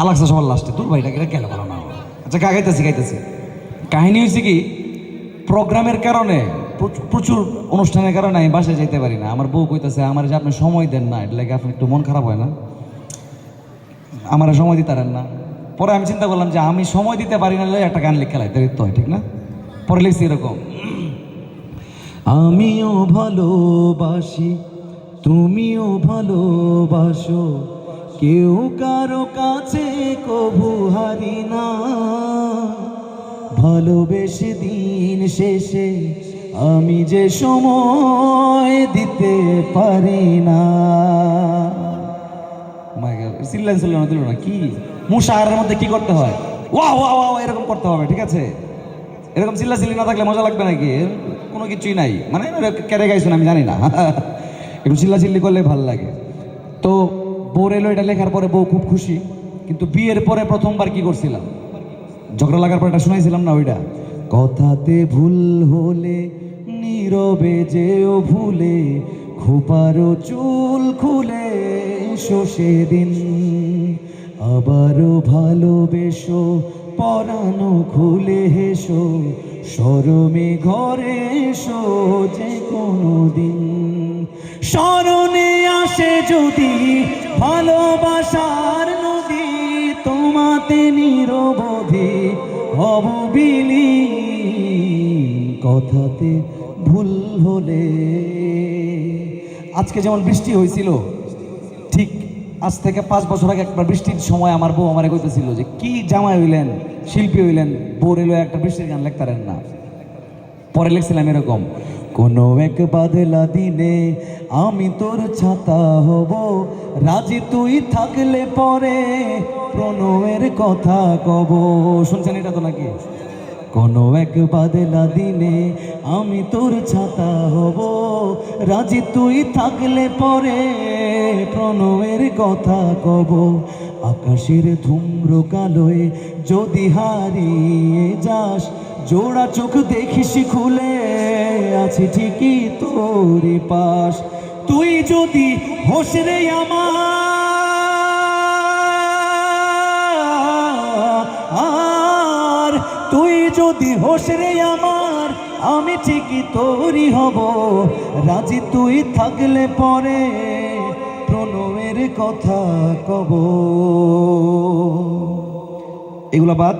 আলাক্সা সবার লাস্টে তোর ভাইটা এটা কেন বলো না আচ্ছা গাইতেছি গাইতেছি। কাহিনী হয়েছে কি, প্রোগ্রামের কারণে প্রচুর- অনুষ্ঠানের কারণে আমি বাসায় যেতে পারি না। আমার বউ কইতেছে, আমার যে আপনি সময় দেন না এটা লাগে আপনার একটু মন খারাপ হয় না। আমার সময় দিতে পারেন না। পরে আমি চিন্তা করলাম যে, আমি সময় দিতে পারি না একটা গান লিখে খেলাই তো হয়, ঠিক না? পরে লিখছি এরকম, আমিও ভালোবাসি, তুমিও ভালোবাসো কেউ কারও কাছে কভু হারি না। ভালোবেসে দিন শেষে আমি যে সময় দিতে পারি না। সিল্লান সিল্লান দিল না, কি? মুশাহারের মধ্যে কি করতে হয়? ওয়া ওয়া ওয়া এরকম করতে হবে, ঠিক আছে? এরকম চিল্লা চিল্লি না থাকলে মজা লাগবে নাকি? কোনো কিছুই নাই। মানে কেড়ে গাইছেন আমি জানি না। একটু চিল্লা চিল্লি করলে ভালো লাগে। তো বউর এলো, এটা লেখার পরে বউ খুব খুশি। কিন্তু বিয়ের পরে প্রথমবার কি করছিলাম? ঝগড়া লাগার পর এটা শুনাইছিলাম না ওইটা? কথাতে ভুল হলে, নীরবে যেও ভুলে, খোপারও চুল খুলে এসো সেদিন। আবারও ভালোবেসো, পরানো খুলে হেসো, সরমে ঘরে এসো যে কোনো দিন। স্মরণে আসে যদি ভালোবাসার নদী তোমাতে নিরবধি হব বিলি। কথাতে ভুল হলে। আজকে যেমন বৃষ্টি হয়েছিল, ঠিক আজ থেকে পাঁচ বছর আগে একবার বৃষ্টির সময় আমার বউ আমারে কইতেছিল যে, কি জামাই হইলেন, শিল্পী হইলেন বউ এলো একটা বৃষ্টির গান লিখতারেন না। পরে লিখছিলাম এরকম, কোনো এক বাদলা দিনে আমি তোর ছাতা হব, রাজি তুই থাকলে পরে প্রণয়ের কথা কব। শুনছেন এটা তো নাকি? কোনো এক বাদলা দিনে আমি তোর ছাতা হব, রাজি তুই থাকলে পরে প্রণয়ের কথা কব। আকাশের ধুম্র কালোয় যদি হারিয়ে যাস জোড়া চোখ দেখিস খুলে, আছি ঠিকই তোর পাশ। তুই যদি হোস রে আমার, তুই যদি হোস রে আমার, আমি ঠিকই তোরই হব। রাজি তুই থাকলে পরে প্রণয়ের কথা কব। এগুলা বাদ।